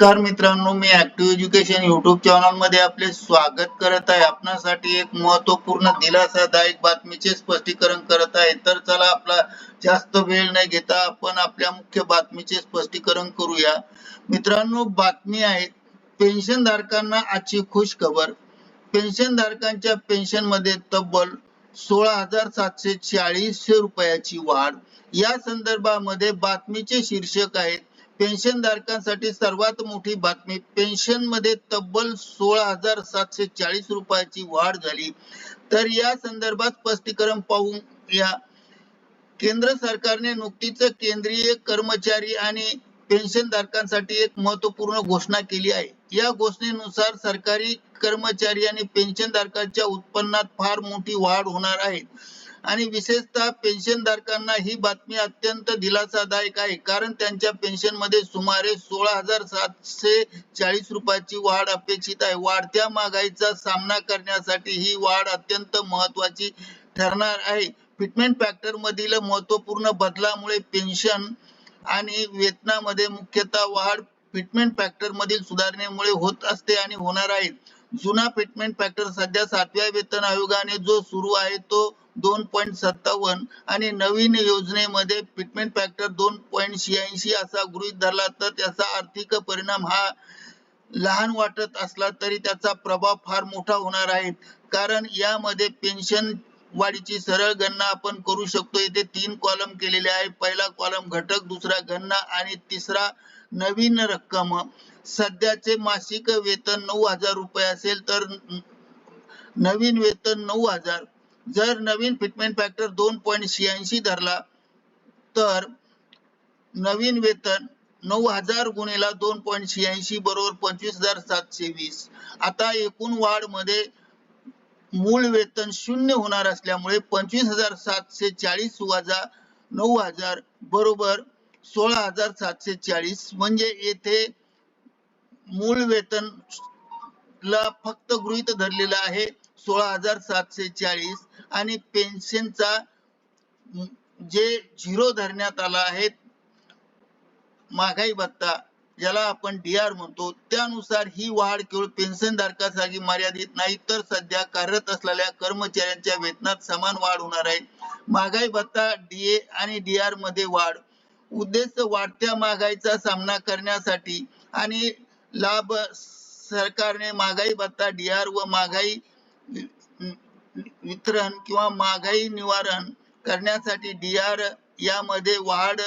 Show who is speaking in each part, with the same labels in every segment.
Speaker 1: नमस्कार मित्रांनो मी ऍक्टिव्ह एज्युकेशन युट्यूब चॅनलमध्ये आपले स्वागत करत आहे. आपणासाठी एक महत्त्वपूर्ण दिलासादायक बातमीचे स्पष्टीकरण करत आहे. तर चला आपला जास्त वेळ न घेता आपण आपल्या मुख्य बातमीचे स्पष्टीकरण करूया. मित्रांनो बातमी आहे पेन्शन धारकांना आजची खुश खबर. पेन्शन धारकांच्या पेन्शनमध्ये तब्बल सोळा हजार सातशे चाळीस रुपयाची वाढ. या संदर्भामध्ये बातमीचे शीर्षक आहेत पेन्शन धारकांसाठी सर्वात मोठी बातमी पेन्शनमध्ये तब्बल सोळा हजार सातशे चाळीस रुपयाची वाढ झाली. तर या संदर्भात स्पष्टीकरण पाहू या केंद्र सरकारने नुकतीच केंद्रीय कर्मचारी आणि पेन्शन धारकांसाठी एक महत्त्वपूर्ण घोषणा केली आहे. या घोषणेनुसार सरकारी कर्मचारी आणि पेन्शन धारकांच्या उत्पन्नात फार मोठी वाढ होणार आहे. आणि विशेषतः पेन्शन धारकांना ही बातमी अत्यंत दिलासादायक आहे. कारण त्यांच्या पेन्शनमध्ये सुमारे सोळा हजार सातशे चाळीस रुपयाची वाढ अपेक्षित आहे. वाढत्या महागाईचा सामना करण्यासाठी ही वाढ अत्यंत महत्वाची ठरणार आहे. फिटमेंट फॅक्टर मधील महत्त्वपूर्ण बदलामुळे पेन्शन आणि वेतनामध्ये मुख्यतः वाढ फिटमेंट फॅक्टर मधील सुधारणेमुळे होत असते आणि होणार आहे. जुना फिटमेंट फॅक्टर सध्या सातव्या वेतन आयोगाने जो सुरू आहे तो दोन पॉईंट सत्तावन्न आणि नवीन योजनेमध्ये फिटमेंट फॅक्टर दोन पॉईंट शहाऐंशी असा गृहीत धरला तर त्याचा आर्थिक परिणाम हा लहान वाटत असला तरी त्याचा प्रभाव फार मोठा होणार आहे. कारण यामध्ये पेन्शन वाढीची सरळ गणना आपण करू शकतो. इथे तीन कॉलम केलेले आहे पहिला कॉलम घटक दुसरा गणना आणि तिसरा नवीन रक्कम. सध्याचे मासिक वेतन नऊ हजार रुपये असेल तर नवीन वेतन नऊ हजार. जर नवीन फिटमेंट फॅक्टर दोन पॉईंट शहाऐंशी धरला तर नवीन वेतन नऊ हजार गुणेला दोन पॉईंट शहाऐंशी बरोबर पंचवीस हजार सातशे वीस. आता एकूण वाढमध्ये मूळ वेतन शून्य होणार असल्यामुळे पंचवीस हजार सातशे चाळीस वजा नऊ हजार बरोबर सोळा हजार सातशे चाळीस. म्हणजे येथे मूळ वेतन ला फक्त गृहीत धरलेला आहे सोळा हजार सातशे चाळीस. आणि पेन्शनचा जे झिरो धरण्यात आला आहे महागाई भत्ता ज्याला आपण डी आर म्हणतो. त्यानुसार ही वाढ केवळ पेन्शन धारकासाठी मर्यादित नाही तर सध्या कार्यरत असलेल्या कर्मचाऱ्यांच्या वेतनात समान वाढ होणार आहे. महागाई भत्ता डीए आणि डी आरमध्ये वाढ. उद्देश वाढत्या महागाईचा सामना करण्यासाठी आणि लाभ सरकारने महागाई भत्ता डी आर व महागाई वितरण किंवा महागाई निवारण करण्यासाठी डी आर यामध्ये वाढ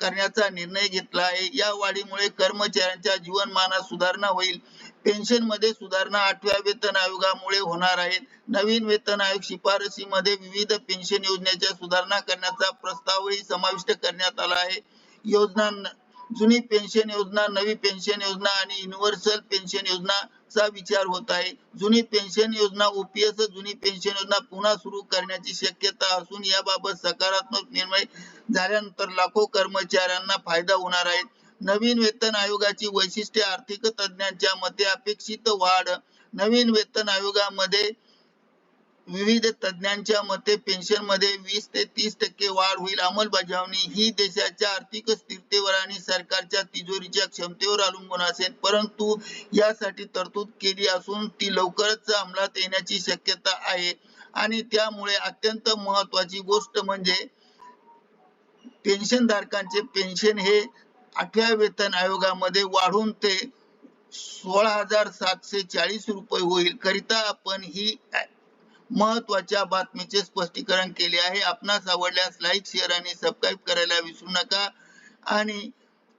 Speaker 1: करण्याचा निर्णय घेतला आहे. या वाढीमुळे कर्मचाऱ्यांच्या जीवनमानात सुधारणा होईल. पेन्शनमध्ये सुधारणा आठव्या वेतन आयोगामुळे होणार आहे. नवीन वेतन आयोग शिफारसीमध्ये विविध पेन्शन योजनेच्या सुधारणा करण्याचा प्रस्तावही समाविष्ट करण्यात आला आहे. योजना जुनी पेन्शन योजना नवी पेन्शन योजना आणि युनिव्हर्सल पेन्शन योजना चा विचार होत आहे. जुनी पेन्शन योजना ओपीएस जुनी पेन्शन योजना पुन्हा सुरू करण्याची शक्यता असून याबाबत सकारात्मक निर्णय झाल्यानंतर लाखो कर्मचाऱ्यांना फायदा होणार आहे. नवीन वेतन आयोगाची वैशिष्ट्ये आर्थिक तज्ञांच्या मते अपेक्षित वाढ. नवीन वेतन आयोगामध्ये विविध तज्ञांच्या मते पेन्शनमध्ये वीस ते तीस टक्के वाढ होईल. अंमलबजावणी ही देशाच्या आर्थिक स्थिरतेवर आणि सरकारच्या तिजोरीच्या क्षमतेवर अवलंबून असेल. परंतु यासाठी तरतूद केली असून ती लवकरच अंमलात येण्याची शक्यता आहे. आणि त्यामुळे अत्यंत महत्वाची गोष्ट म्हणजे पेन्शन धारकांचे पेन्शन हे आठव्या वेतन आयोगामध्ये वाढून ते सोळा हजार सातशे चाळीस रुपये होईल. करिता आपण ही महत्त्वाच्या बातमीचे स्पष्टीकरण केले आहे. आपणास आवडल्यास लाईक शेअर आणि सबस्क्राईब करायला विसरू नका. आणि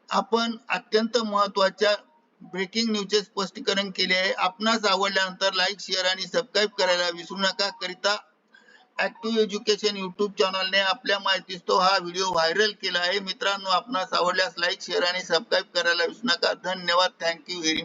Speaker 1: आपण अत्यंत महत्त्वाच्या ब्रेकिंग न्यूजचे स्पष्टीकरण केले आहे. आपणास आवडल्यानंतर लाईक शेअर आणि सबस्क्राईब करायला विसरू नका. करिता ऍक्टिव्ह एज्युकेशन युट्यूब चॅनलने आपल्या माहितीस तो हा व्हिडिओ व्हायरल केला आहे. मित्रांनो आपणास आवडल्यास लाईक शेअर आणि सबस्क्राईब करायला विसरू नका. धन्यवाद. Thank you very